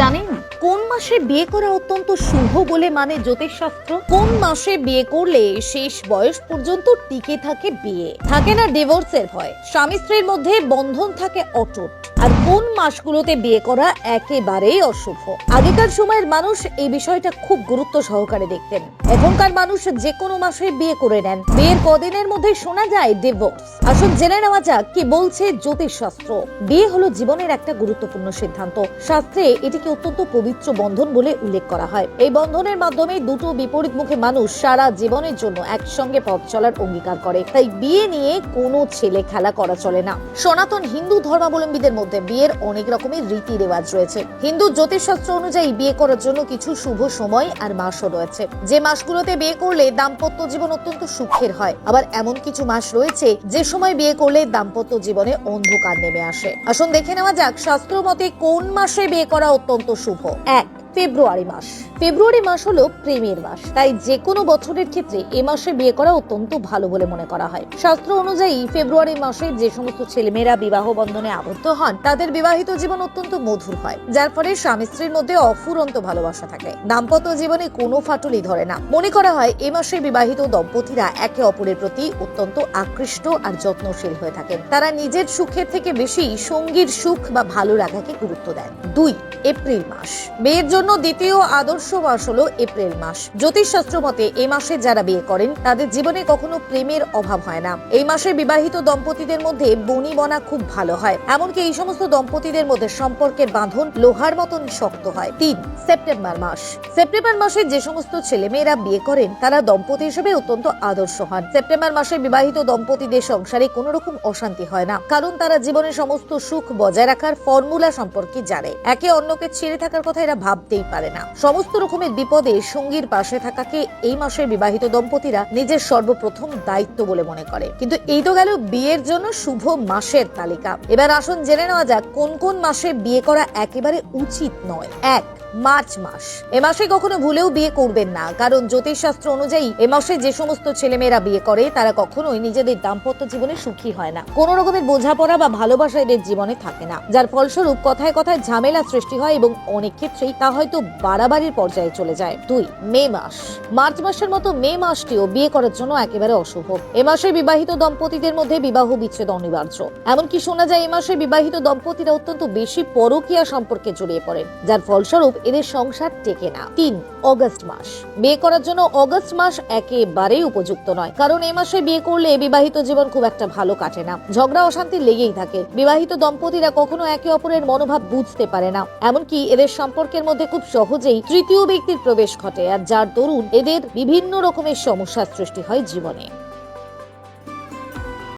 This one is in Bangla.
জানেন, কোন মাসে বিয়ে করা অত্যন্ত শুভ বলে মানে জ্যোতিষশাস্ত্র? কোন মাসে বিয়ে করলে শেষ বয়স পর্যন্ত টিকে থাকে বিয়ে? থাকে না ডিভোর্সের ভয়, স্বামী স্ত্রীর মধ্যে বন্ধন থাকে অটুট। আর কোন মাসগুলোতে বিয়ে করা একেবারেই অশুভ? আগেকার সময়ের মানুষ এই বিষয়টা খুব গুরুত্ব সহকারে দেখতেন। এখনকার মানুষ যে কোনো মাসে বিয়ে করে নেন। বিয়ের কদিনের মধ্যে শোনা যায় ডিভোর্স। আসুন জেনে নেওয়া যাক কি বলছে জ্যোতিষশাস্ত্র। বিয়ে হলো জীবনের একটা গুরুত্বপূর্ণ সিদ্ধান্ত। শাস্ত্রে এটিকে অত্যন্ত পবিত্র বন্ধন বলে উল্লেখ করা হয়। এই বন্ধনের মাধ্যমে দুটো বিপরীত মুখে মানুষ সারা জীবনের জন্য একসঙ্গে পথ চলার অঙ্গীকার করে। তাই বিয়ে নিয়ে কোনো ছেলে খেলা করা চলে না। সনাতন হিন্দু ধর্মাবলম্বীদের মধ্যে বিয়ের অনেক রকমের রীতি রেওয়াজ রয়েছে। হিন্দু জ্যোতিষশাস্ত্র অনুযায়ী বিয়ে করার জন্য কিছু শুভ সময় আর মাসও রয়েছে। যে মাসগুলোতে বিয়ে করলে দাম্পত্য জীবন অত্যন্ত সুখের হয়। আবার এমন কিছু মাস রয়েছে যে সময় বিয়ে করলে দাম্পত্য জীবনে অন্ধকার নেমে আসে। আসুন দেখে নেওয়া যাক শাস্ত্র মতে কোন মাসে বিয়ে করা অত্যন্ত শুভ? এক, ফেব্রুয়ারি মাস। ফেব্রুয়ারি মাস হলো প্রেমের মাস। তাই যে কোনো বছরের ক্ষেত্রে এ মাসে বিয়ে করা অত্যন্ত ভালো বলে মনে করা হয়। শাস্ত্র অনুযায়ী ফেব্রুয়ারি মাসে যে সমস্ত ছেলেমেয়েরা বিবাহ বন্ধনে আবদ্ধ হন, তাদের বিবাহিত জীবন অত্যন্ত মধুর হয়, যার ফলে স্বামী স্ত্রীর মধ্যে অফুরন্ত ভালোবাসা থাকে। দাম্পত্য জীবনে কোনো ফাটলই ধরে না। মনে করা হয়, এ মাসে বিবাহিত দম্পতিরা একে অপরের প্রতি অত্যন্ত আকৃষ্ট আর যত্নশীল হয়ে থাকেন। তারা নিজের সুখের থেকে বেশি সঙ্গীর সুখ বা ভালো রাখাকে গুরুত্ব দেন। দুই, এপ্রিল মাস। মেয়ের জন্য দ্বিতীয় আদর্শ মাস হলো এপ্রিল মাস। জ্যোতিষশাস্ত্র মতে এই মাসে যারা বিয়ে করেন, তাদের জীবনে কখনো প্রেমের অভাব হয় না। এই মাসে বিবাহিত দম্পতিদের মধ্যে বনি বনা খুব ভালো হয়। এমনকি এই সমস্ত দম্পতিদের মধ্যে সম্পর্কের বাঁধন লোহার মতন শক্ত হয়। তিন, সেপ্টেম্বর মাস। সেপ্টেম্বর মাসে যে সমস্ত ছেলেমেয়েরা বিয়ে করেন, তারা দম্পতি হিসেবে অত্যন্ত আদর্শ হন। সেপ্টেম্বর মাসে বিবাহিত দম্পতিদের সংসারে কোনো রকম অশান্তি হয় না, কারণ তারা জীবনের সমস্ত সুখ বজায় রাখার ফর্মুলা সম্পর্কে জানে। একে অন্যকে ছেড়ে থাকার কথা এরা ভাবতেই পারে না। সমস্ত রকমের বিপদে সঙ্গীর পাশে থাকাকে এই মাসের বিবাহিত দম্পতিরা নিজের সর্বপ্রথম দায়িত্ব বলে মনে করে। কিন্তু এই তো গেল বিয়ের জন্য শুভ মাসের তালিকা। এবার আসুন জেনে নেওয়া যাক কোন কোন মাসে বিয়ে করা একেবারে উচিত নয়। এক মার্চ মাস। এ মাসে কখনো ভুলেও বিয়ে করবেন না। কারণ জ্যোতিষশাস্ত্র অনুযায়ী এ মাসে যে সমস্ত ছেলেমেয়েরা বিয়ে করে, তারা কখনোই নিজেদের দাম্পত্য জীবনে সুখী হয় না। কোনো রকমের বোঝাপড়া বা ভালোবাসা এদের জীবনে থাকে না। যার ফলস্বরূপ কথায় কথায় ঝামেলা সৃষ্টি হয় এবং অনেক ক্ষেত্রেই তা হয়তো বাড়াবাড়ির পর্যায়ে চলে যায়। দুই, মে মাস। মার্চ মাসের মতো মে মাসটিও বিয়ে করার জন্য একেবারে অশুভ। এ মাসে বিবাহিত দম্পতিদের মধ্যে বিবাহ বিচ্ছেদ অনিবার্য। এমনকি শোনা যায়, এ মাসে বিবাহিত দম্পতিরা অত্যন্ত বেশি পরকীয়া সম্পর্কে জড়িয়ে পড়েন, যার ফলস্বরূপ এদের সংসার টেকে না। তিন, অগস্ট মাস। বিয়ে করার জন্য অগস্ট মাস একেবারেই উপযুক্ত নয়। কারণ এই মাসে বিয়ে করলে বিবাহিত জীবন খুব একটা ভালো কাটে না। ঝগড়া, অশান্তি লেগেই থাকে। বিবাহিত দম্পতিরা কখনো একে অপরের মনোভাব বুঝতে পারে না। এমনকি এদের সম্পর্কের মধ্যে খুব সহজেই তৃতীয় ব্যক্তির প্রবেশ ঘটে। আর যার দরুন এদের বিভিন্ন রকমের সমস্যার সৃষ্টি হয় জীবনে।